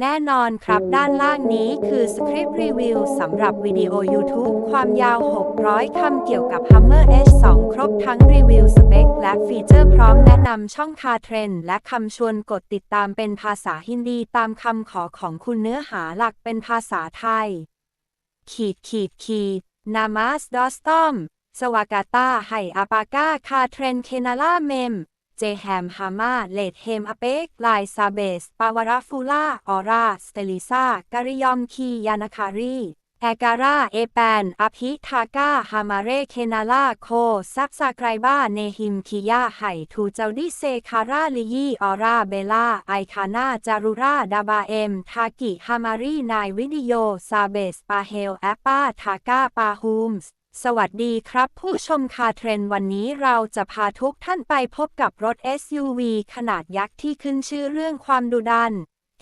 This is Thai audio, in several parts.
แน่นอนครับด้านล่างนี้คือสคริปต์รีวิวสำหรับวิดีโอ YouTube ความยาว 600 คำเกี่ยวกับ Hummer H2 ครบทั้งรีวิวสเปค และฟีเจอร์พร้อมแนะนำช่องคาเทรนและคำชวนกดติดตามเป็นภาษาฮินดีตามคำขอของคุณเนื้อหาหลักเป็นภาษาไทย ขีดขีดขีดนามาสดอสตอมสวากาตาไฮอาปากาคาเทรนเคนาลาเมม เจแฮมฮามา เลดเฮมอเปกไลซาเบส ปาวาราฟูล่า ออราสเตลิซาการิยอมคี ยานาคารีแอการา เอแปน อภิทาก้า ฮามาเร เคนาลา โค ซับซาไกรบ้า เนฮิม คิยา ไห่ทูเจาดิเซ คาราลิยี ออรา เบลา ไอคานาจารุรา ดาบาเอ็มทากิ ฮามารี นายวิดิโย ซาเบส ปาเฮล แอปปา ทากาปาฮูมส์ สวัสดีครับ ผู้ชมคาเทรนวันนี้เราจะพาทุกท่านไปพบกับรถ SUV ขนาดยักษ์ที่ขึ้นชื่อเรื่องความดุดัน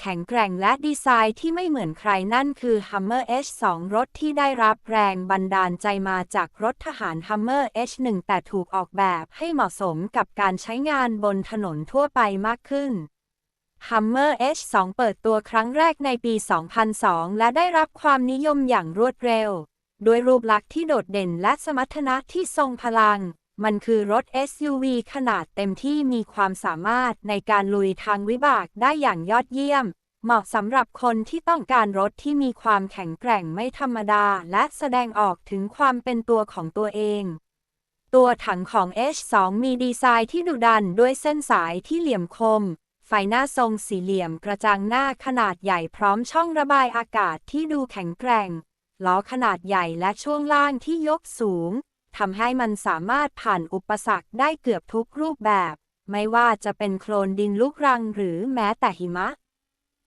แข็งแกร่งและดีไซน์ที่ไม่เหมือนใครนั่นคือ Hummer H2 รถที่ได้รับแรงบันดาลใจมาจากรถทหาร Hummer H1 แต่ถูกออกแบบให้เหมาะสมกับการใช้งานบนถนนทั่วไปมากขึ้น Hummer H2 เปิดตัวครั้งแรกในปี 2002 และได้รับความนิยมอย่างรวดเร็ว ด้วยรูปลักษณ์ที่โดดเด่นและสมรรถนะที่ทรงพลัง มันคือรถ SUV ขนาดเต็มที่มีความสามารถในการลุยทางวิบากได้อย่างยอดเยี่ยม เหมาะสำหรับคนที่ต้องการรถที่มีความแข็งแกร่งไม่ธรรมดา และแสดงออกถึงความเป็นตัวของตัวเอง ตัวถังของ H2 มีดีไซน์ที่ดุดันด้วยเส้นสายที่เหลี่ยมคมไฟหน้าทรงสี่เหลี่ยมกระจังหน้าขนาดใหญ่พร้อมช่องระบายอากาศที่ดูแข็งแกร่ง ล้อขนาดใหญ่และช่วงล่างที่ยกสูงทำให้มันสามารถผ่านอุปสรรคได้เกือบทุกรูปแบบ ไม่ว่าจะเป็นโคลนดินลูกรังหรือแม้แต่หิมะ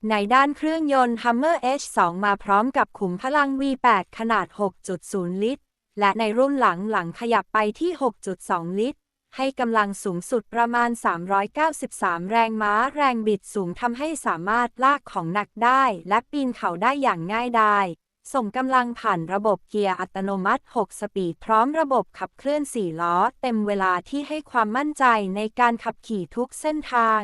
ในด้านเครื่องยนต์ Hummer H2 มาพร้อมกับขุมพลัง V8 ขนาด 6.0 ลิตร และในรุ่นหลังหลังขยับไปที่ 6.2 ลิตร ให้กำลังสูงสุดประมาณ 393 แรงม้าแรงบิดสูงทำให้สามารถลากของหนักได้ และปีนเขาได้อย่างง่ายดาย ส่งกำลังผ่านระบบเกียร์อัตโนมัติ 6 สปีด พร้อมระบบขับเคลื่อน 4 ล้อ เต็มเวลาที่ให้ความมั่นใจในการขับขี่ทุกเส้นทาง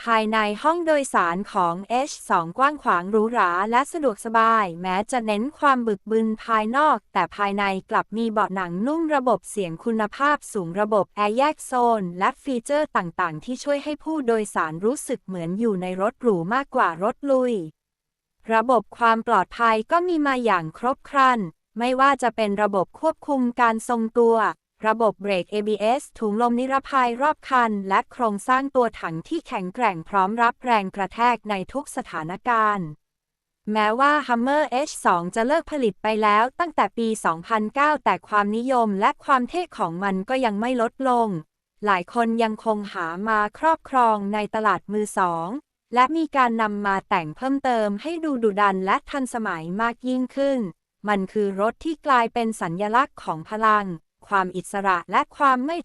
ภายในห้องโดยสารของ H2 กว้างขวางหรูหราและสะดวกสบาย แม้จะเน้นความบึกบึนภายนอก แต่ภายในกลับมีเบาะหนังนุ่มระบบเสียงคุณภาพสูงระบบแอร์แยกโซน และฟีเจอร์ต่างๆ ที่ช่วยให้ผู้โดยสารรู้สึกเหมือนอยู่ในรถหรูมากกว่ารถลุย ระบบความปลอดภัยก็มีมาอย่างครบครัน ไม่ว่าจะเป็นระบบควบคุมการทรงตัว ระบบเบรก ABS ถุงลมนิรภัยรอบคัน และโครงสร้างตัวถังที่แข็งแกร่งพร้อมรับแรงกระแทกในทุกสถานการณ์ แม้ว่า Hummer H2 จะเลิกผลิตไปแล้วตั้งแต่ปี 2009 แต่ความนิยมและความเท่ของมันก็ยังไม่ลดลง หลายคนยังคงหามาครอบครองในตลาดมือสอง และมีการนำมาแต่งเพิ่มเติมให้ดูดุดันและทันสมัยมากยิ่งขึ้น มันคือรถที่กลายเป็นสัญญลักษณ์ของพลัง ความอิสระและความไม่